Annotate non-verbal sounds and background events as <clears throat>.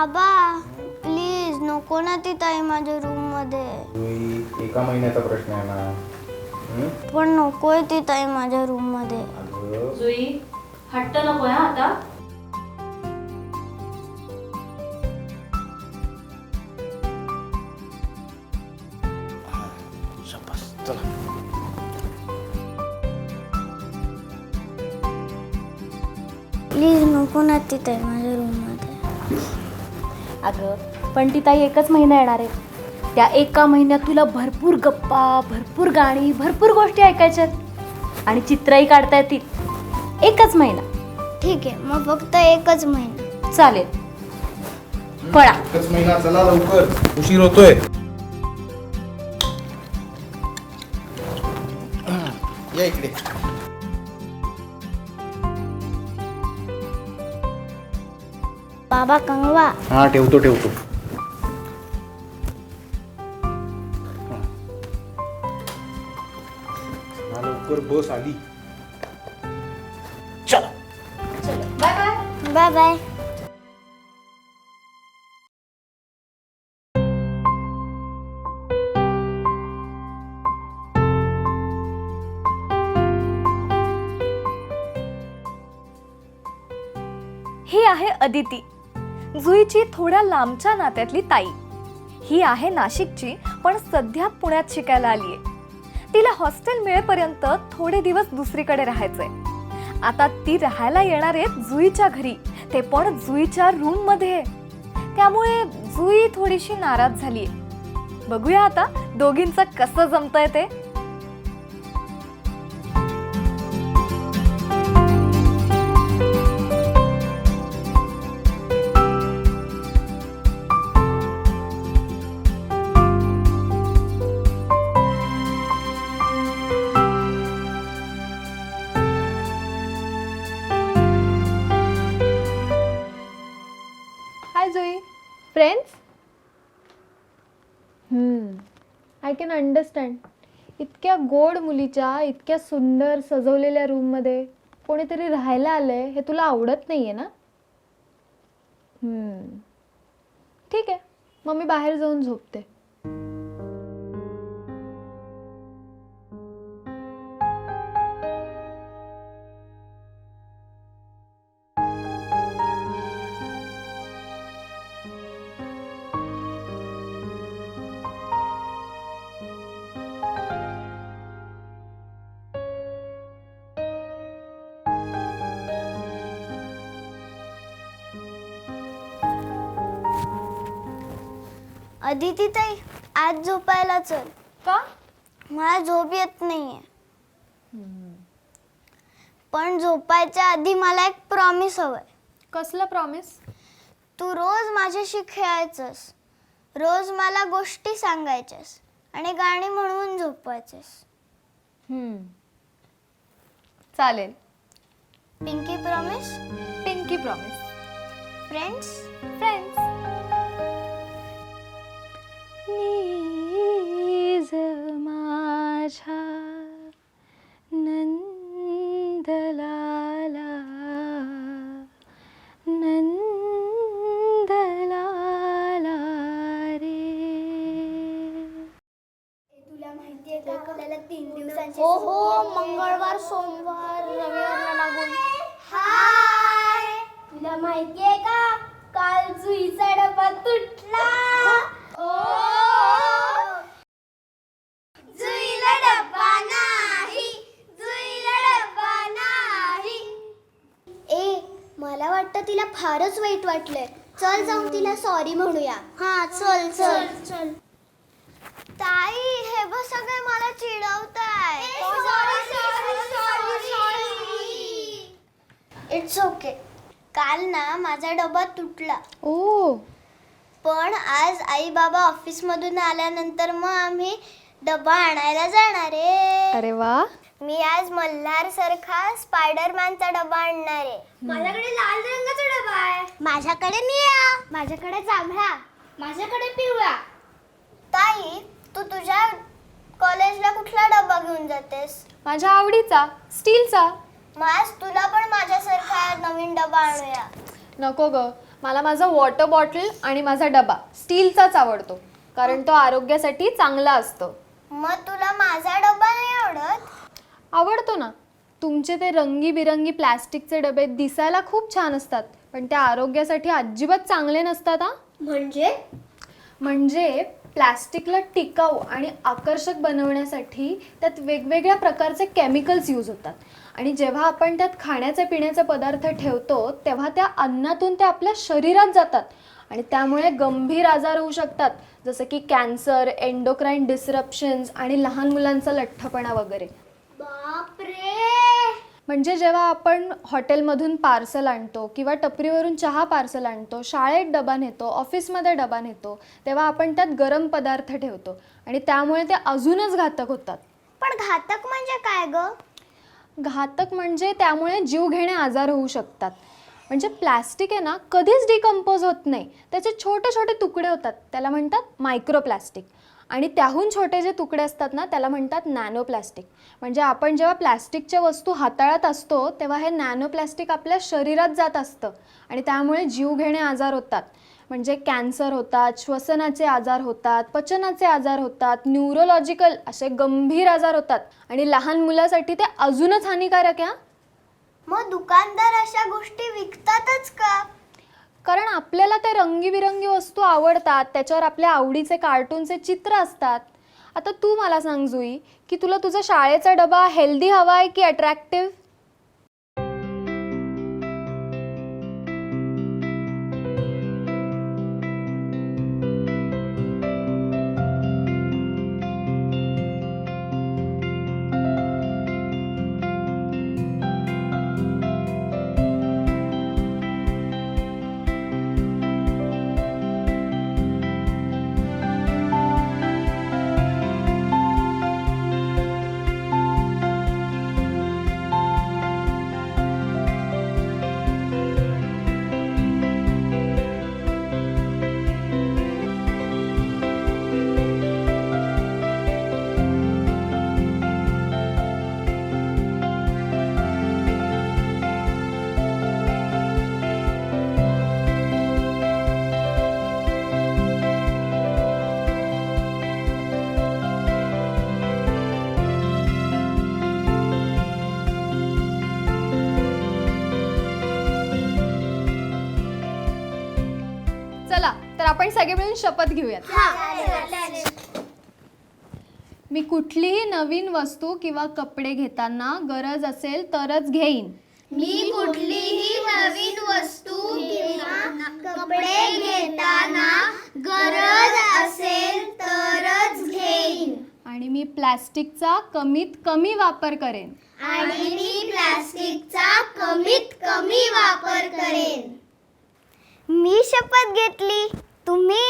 बाबा प्लीज नको ना ती ताई माझ्या रूममध्ये. जुई एका महिन्याचा प्रश्न आहे ना. हं? पण नकोय ती ताई माझ्या रूममध्ये. अगं. जुई हट्ट नको हा आता. प्लीज नको ना ती ताई माझ्या रूममध्ये. अगं पण ती ताई एकच महिना येणार आहे. त्या एका महिन्यात तुला भरपूर गप्पा भरपूर गाणी भरपूर गोष्टी ऐकायच्यात आणि चित्रही काढता येतील. एकच महिना. ठीक आहे मग फक्त एकच महिना. चालेल. पळा. एकच महिना चला लवकर. उशीर होतोय. <clears throat> या इकडे. बाबा कंगवा हा ठेवतो ठेवतो. हा, लवकर बस आली. चला. Bye bye. ही आहे अदिती. जुईची थोड्या लांबच्या नात्यातली ताई. ही आहे नाशिकची पण सध्या पुण्यात शिकायला आलीये. तिला हॉस्टेल मिळेपर्यंत थोडे दिवस दुसरीकडे राहायचंय. आता ती राहायला येणार आहे जुईच्या घरी ते पण जुईच्या रूममध्ये. त्यामुळे जुई थोडीशी नाराज झालीये. बघूया आता दोघींचं कसं जमतंय ते. Hi Zoe. Friends? Hmm. I can understand इतक्या गोड मुलीच्या इतक्या सुंदर सजवलेल्या रूममध्ये कोणीतरी राहायला आलंय हे तुला आवडत नाहीये ना hmm. ठीक आहे मग मी बाहेर जाऊन झोपते अदिती ताई आज झोपायला चल. का? मला झोप येत नाहीये. पण झोपायच्या आधी मला एक प्रॉमिस हवंय. कसलं प्रॉमिस तू रोज माझ्याशी खेळायचंस. रोज मला गोष्टी सांगायच्यास आणि गाणी म्हणून झोपवायचेस. चालेल. Pinky promise pinky promise friends friends नीज माझ्या नंदलाला नंदलाला रे. तुला माहितीये का? आपल्याला तीन दिवसांची हो हो. मंगळवार सोमवार रविवारला लागून. हाय. तुला माहितीये का? काल जुईचा डबा तुटला जुईला डब्बा नाही वाटतं तिला फारच वाईट वाटलंय. चल जाऊन तिला सॉरी म्हणूया. हा चल चल चल. ताई हे बघ सगळे मला चिडवताय. इट्स ओके काल ना माझा डबा तुटला. ओ. पण आज आई बाबा ऑफिस मधून आल्यानंतर मग आम्ही डबा आणायला जाणार आहे. अरे वा. मी आज मल्हार सारखा स्पायडरमॅनचा डबा आणणार आहे. माझ्याकडे लाल रंगाचा डबा आहे. माझ्याकडे निळा. माझ्याकडे जांभळा. माझ्याकडे पिवळा. ताई तू तुझ्या कॉलेजला कुठला डबा घेऊन जातेस? माझ्या आवडीचा स्टीलचा. मग आज तुला पण माझ्यासारखा नवीन डबा आणूया. नको ग. मला माझा वॉटर बॉटल आणि माझा डबा स्टीलचाच आवडतो. कारण तो आरोग्यासाठी चांगला असतो. मग तुला माझा डबा नाही आवडत? आवडतो ना. तुमचे ते रंगीबिरंगी प्लॅस्टिकचे डबे दिसायला खूप छान असतात पण ते आरोग्यासाठी अजिबात चांगले नसतात हा? म्हणजे? म्हणजे प्लॅस्टिकला टिकाऊ आणि आकर्षक बनवण्यासाठी त्यात वेगवेगळ्या प्रकारचे केमिकल्स यूज होतात. आणि जेव्हा आपण त्यात खाण्याचे पिण्याचे पदार्थ ठेवतो तेव्हा त्या अन्नातून ते आपल्या शरीरात जातात. आणि त्यामुळे गंभीर आजार होऊ शकतात जसं की कॅन्सर एन्डोक्राईन डिसरप्शन्स आणि लहान मुलांचा लठ्ठपणा वगैरे. म्हणजे जेव्हा आपण हॉटेलमधून पार्सल आणतो किंवा टपरीवरून चहा पार्सल आणतो शाळेत डबा नेतो ऑफिसमध्ये डबा नेतो तेव्हा आपण त्यात गरम पदार्थ ठेवतो आणि त्यामुळे ते अजूनच घातक होतात. पण घातक म्हणजे काय ग? घातक म्हणजे त्यामुळे जीवघेणे आजार होऊ शकतात. म्हणजे प्लॅस्टिक आहे ना कधीच डिकम्पोज होत नाही. त्याचे छोटे छोटे तुकडे होतात. त्याला म्हणतात मायक्रोप्लास्टिक. आणि त्याहून छोटे जे तुकडे असतात ना त्याला म्हणतात नॅनो प्लॅस्टिक म्हणजे आपण जेव्हा प्लॅस्टिकच्या वस्तू हाताळत असतो तेव्हा हे नॅनो प्लॅस्टिक आपल्या शरीरात जात असतं आणि त्यामुळे जीवघेणे आजार होतात. म्हणजे कॅन्सर होतात श्वसनाचे आजार होतात पचनाचे आजार होतात न्यूरोलॉजिकल असे गंभीर आजार होतात. आणि लहान मुलासाठी ते अजूनच हानिकारक आहे मग दुकानदार अशा गोष्टी विकतातच का? कारण आपल्याला ते रंगीबिरंगी वस्तू आवडतात त्याच्यावर आपल्या आवडीचे कार्टूनचे चित्र असतात. आता तू मला सांग जुई की तुला तुझा शाळेचा डबा हेल्दी हवा आहे की अट्रॅक्टिव्ह आपण सगळे मिळून शपथ घेऊयात. मी कुठलीही नवीन वस्तू किंवा कपडे घेताना गरज असेल तरच घेईन. मी कुठलीही नवीन वस्तू किंवा कपडे घेताना गरज असेल तरच घेईन. आणि मी प्लॅस्टिकचा कमीत कमी वापर करेन. आणि मी प्लास्टिकचा कमीत कमी वापर करेन. मी शपथ घेतली. তুমি